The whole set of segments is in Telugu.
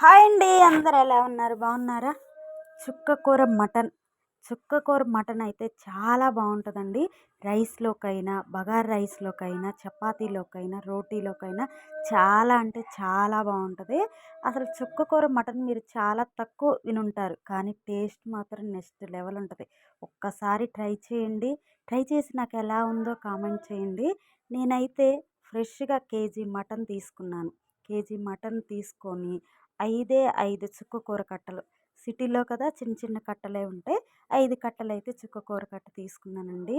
హాయ్ అండి అందరు ఎలా ఉన్నారు? బాగున్నారా? చుక్కకూర మటన్. చుక్కకూర మటన్ అయితే చాలా బాగుంటుందండి. రైస్లోకైనా బగార్ రైస్లోకైనా చపాతీలోకైనా రోటీలోకైనా చాలా అంటే చాలా బాగుంటుంది. అసలు చుక్కకూర మటన్ మీరు చాలా తక్కువ వినుంటారు కానీ టేస్ట్ మాత్రం నెక్స్ట్ లెవెల్ ఉంటుంది. ఒక్కసారి ట్రై చేయండి. ట్రై చేసి నాకు ఎలా ఉందో కామెంట్ చేయండి. నేనైతే ఫ్రెష్గా కేజీ మటన్ తీసుకున్నాను. కేజీ మటన్ తీసుకొని ఐదే ఐదు చుక్కకూర కట్టలు. సిటీలో కదా చిన్న చిన్న కట్టలే ఉంటాయి ఐదు కట్టలు అయితే చుక్కకూర కట్ట తీసుకున్నానండి.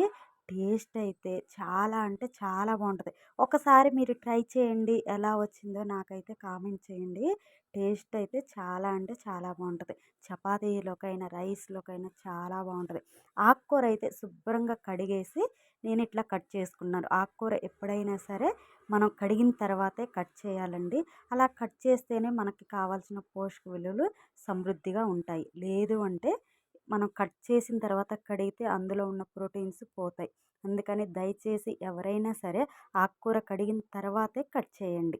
టేస్ట్ అయితే చాలా అంటే చాలా బాగుంటుంది ఒకసారి మీరు ట్రై చేయండి ఎలా వచ్చిందో నాకైతే కామెంట్ చేయండి. టేస్ట్ అయితే చాలా అంటే చాలా బాగుంటుంది చపాతీలోకైనా రైస్లోకైనా చాలా బాగుంటుంది ఆకుకూర అయితే శుభ్రంగా కడిగేసి నేను ఇట్లా కట్ చేసుకున్నాను. ఆకుకూర ఎప్పుడైనా సరే మనం కడిగిన తర్వాతే కట్ చేయాలండి. అలా కట్ చేస్తేనే మనకి కావాల్సిన పోషక విలువలు సమృద్ధిగా ఉంటాయి. లేదు అంటే మనం కట్ చేసిన తర్వాత కడిగితే అందులో ఉన్న ప్రోటీన్స్ పోతాయి. అందుకని దయచేసి ఎవరైనా సరే ఆకుకూర కడిగిన తర్వాతే కట్ చేయండి.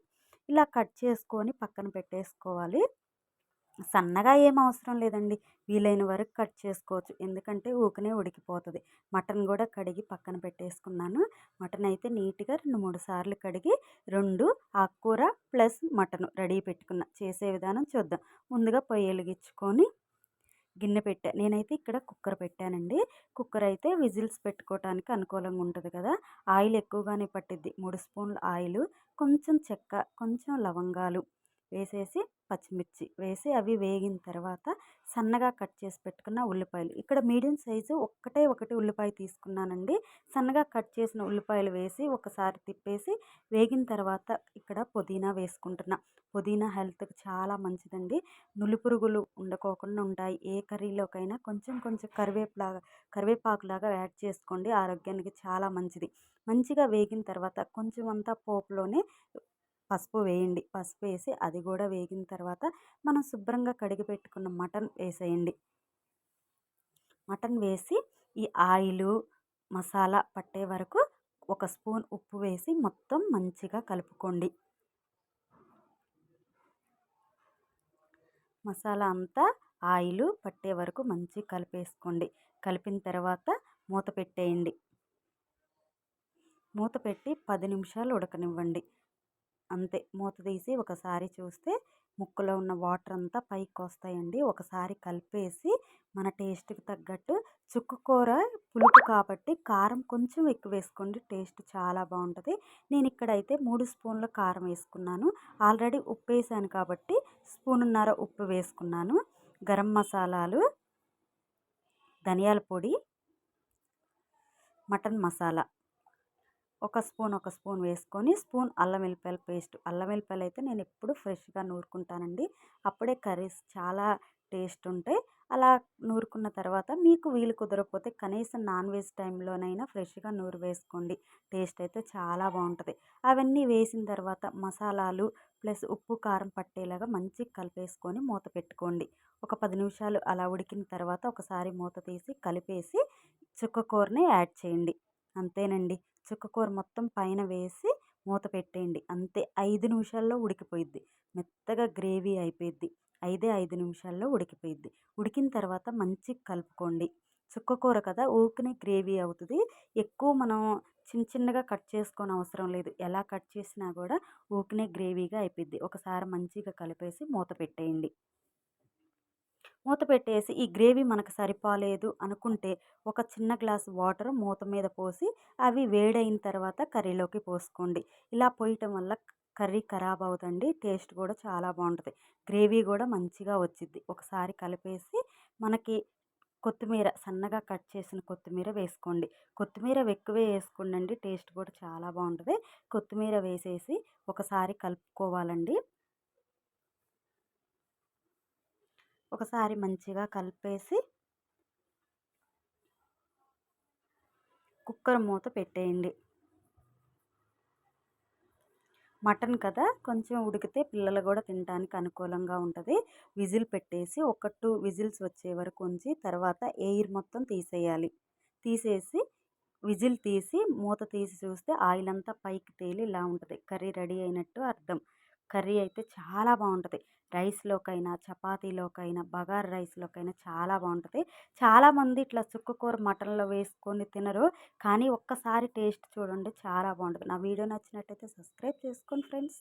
ఇలా కట్ చేసుకొని పక్కన పెట్టేసుకోవాలి. సన్నగా ఏం అవసరం లేదండి. వీలైన వరకు కట్ చేసుకోవచ్చు. ఎందుకంటే ఊకనే ఉడికిపోతుంది. మటన్ కూడా కడిగి పక్కన పెట్టేసుకున్నాను. మటన్ అయితే నీట్గా రెండు మూడు సార్లు కడిగి రెండు ఆకుకూర ప్లస్ మటన్ రెడీ పెట్టుకున్న. చేసే విధానం చూద్దాం. ముందుగా పొయ్యి వెలిగించుకొని గిన్నె పెట్టా. నేనైతే ఇక్కడ కుక్కర్ పెట్టానండి. కుక్కర్ అయితే విజిల్స్ పెట్టుకోవడానికి అనుకూలంగా ఉంటుంది కదా. ఆయిల్ ఎక్కువగానే పట్టిద్ది. మూడు స్పూన్ల ఆయిల్ కొంచెం చెక్క కొంచెం లవంగాలు. వేసేసి పచ్చిమిర్చి వేసి అవి వేగిన తర్వాత సన్నగా కట్ చేసి పెట్టుకున్న ఉల్లిపాయలు. ఇక్కడ మీడియం సైజు ఒక్కటే ఒకటి ఉల్లిపాయ తీసుకున్నానండి. సన్నగా కట్ చేసిన ఉల్లిపాయలు వేసి ఒకసారి తిప్పేసి వేగిన తర్వాత ఇక్కడ పుదీనా వేసుకుంటున్నా. పుదీనా హెల్త్కి చాలా మంచిదండి. నులిపురుగులు ఉండకోకుండా ఉంటాయి. ఏ కర్రీలోకైనా కొంచెం కొంచెం కరివేపులాగా కరివేపాకులాగా యాడ్ చేసుకోండి. ఆరోగ్యానికి చాలా మంచిది. మంచిగా వేగిన తర్వాత కొంచెం అంతా పోపులోనే పసుపు వేయండి. పసుపు వేసి అది కూడా వేగిన తర్వాత మనం శుభ్రంగా కడిగి పెట్టుకున్న మటన్ వేసేయండి. మటన్ వేసి ఈ ఆయిలు మసాలా పట్టే వరకు ఒక స్పూన్ ఉప్పు వేసి మొత్తం మంచిగా కలుపుకోండి. మసాలా అంతా ఆయిల్ పట్టే వరకు మంచిగా కలిపేసుకోండి. కలిపిన తర్వాత మూత పెట్టేయండి. మూత పెట్టి పది నిమిషాలు ఉడకనివ్వండి. అంతే. మూత తీసి ఒకసారి చూస్తే ముక్కలో ఉన్న వాటర్ అంతా పైకి వస్తాయండి ఒకసారి కలిపేసి మన టేస్ట్కి తగ్గట్టు చుక్కు కూర పులుపు కాబట్టి కారం కొంచెం ఎక్కువ వేసుకోండి. టేస్ట్ చాలా బాగుంటుంది. నేను ఇక్కడైతే మూడు స్పూన్ల కారం వేసుకున్నాను. ఆల్రెడీ ఉప్పు వేసాను కాబట్టి స్పూనున్నర ఉప్పు వేసుకున్నాను. గరం మసాలాలు ధనియాల పొడి మటన్ మసాలా. ఒక స్పూన్ ఒక స్పూన్ వేసుకొని స్పూన్ అల్లం వెల్లిపాయల పేస్ట్. అల్లం వెల్లిపాయలు అయితే నేను ఎప్పుడు ఫ్రెష్గా నూరుకుంటానండి. అప్పుడే కర్రీస్ చాలా టేస్ట్ ఉంటాయి. అలా నూరుకున్న తర్వాత మీకు వీలు కుదరకపోతే కనీసం నాన్ వెజ్ టైంలోనైనా ఫ్రెష్గా నూరు వేసుకోండి. టేస్ట్ అయితే చాలా బాగుంటుంది. అవన్నీ వేసిన తర్వాత మసాలాలు ప్లస్ ఉప్పు కారం పట్టేలాగా మంచిగా కలిపేసుకొని మూత పెట్టుకోండి. ఒక పది నిమిషాలు అలా ఉడికిన తర్వాత ఒకసారి మూత తీసి కలిపేసి చుక్క కూరని యాడ్ చేయండి. అంతేనండి. చుక్కకూర మొత్తం పైన వేసి మూత పెట్టేయండి. అంతే ఐదు నిమిషాల్లో ఉడికిపోయిద్ది. మెత్తగా గ్రేవీ అయిపోయిద్ది. ఐదే ఐదు నిమిషాల్లో ఉడికిపోయిద్ది. ఉడికిన తర్వాత మంచిగా కలుపుకోండి. చుక్కకూర కదా ఊకనే గ్రేవీ అవుతుంది. ఎక్కువ మనం చిన్న చిన్నగా కట్ చేసుకోని అవసరం లేదు. ఎలా కట్ చేసినా కూడా ఊకనే గ్రేవీగా అయిపోద్ది ఒకసారి మంచిగా కలిపేసి మూత పెట్టేయండి. మూత పెట్టేసి ఈ గ్రేవీ మనకు సరిపోలేదు అనుకుంటే ఒక చిన్న గ్లాస్ వాటర్ మూత మీద పోసి అవి వేడైన తర్వాత కర్రీలోకి పోసుకోండి. ఇలా పోయటం వల్ల కర్రీ ఖరాబ్ అవుతుంది టేస్ట్ కూడా చాలా బాగుంటుంది. గ్రేవీ కూడా మంచిగా వచ్చింది ఒకసారి కలిపేసి మనకి కొత్తిమీర సన్నగా కట్ చేసిన కొత్తిమీర వేసుకోండి. కొత్తిమీర ఎక్కువే వేసుకోండి టేస్ట్ కూడా చాలా బాగుంటుంది. కొత్తిమీర వేసేసి ఒకసారి కలుపుకోవాలండి. ఒకసారి మంచిగా కలిపేసి కుక్కర్ మూత పెట్టేయండి. మటన్ కదా కొంచెం ఉడికితే పిల్లలు కూడా తినడానికి అనుకూలంగా ఉంటుంది. విజిల్ పెట్టేసి ఒక టూ విజిల్స్ వచ్చే వరకు ఉంచి తర్వాత ఎయిర్ మొత్తం తీసేయాలి. తీసేసి విజిల్ తీసి మూత తీసి చూస్తే ఆయిల్ అంతా పైకి తేలి ఇలా ఉంటుంది. కర్రీ రెడీ అయినట్టు అర్థం. కర్రీ అయితే చాలా బాగుంటుంది రైస్లోకైనా చపాతీలోకైనా బగారా రైస్లోకైనా చాలా బాగుంటుంది చాలామంది ఇట్లా చుక్కకూర మటన్లో వేసుకొని తినరు. కానీ ఒక్కసారి టేస్ట్ చూడండి చాలా బాగుంటుంది నా వీడియో నచ్చినట్టయితే సబ్స్క్రైబ్ చేసుకోండి ఫ్రెండ్స్.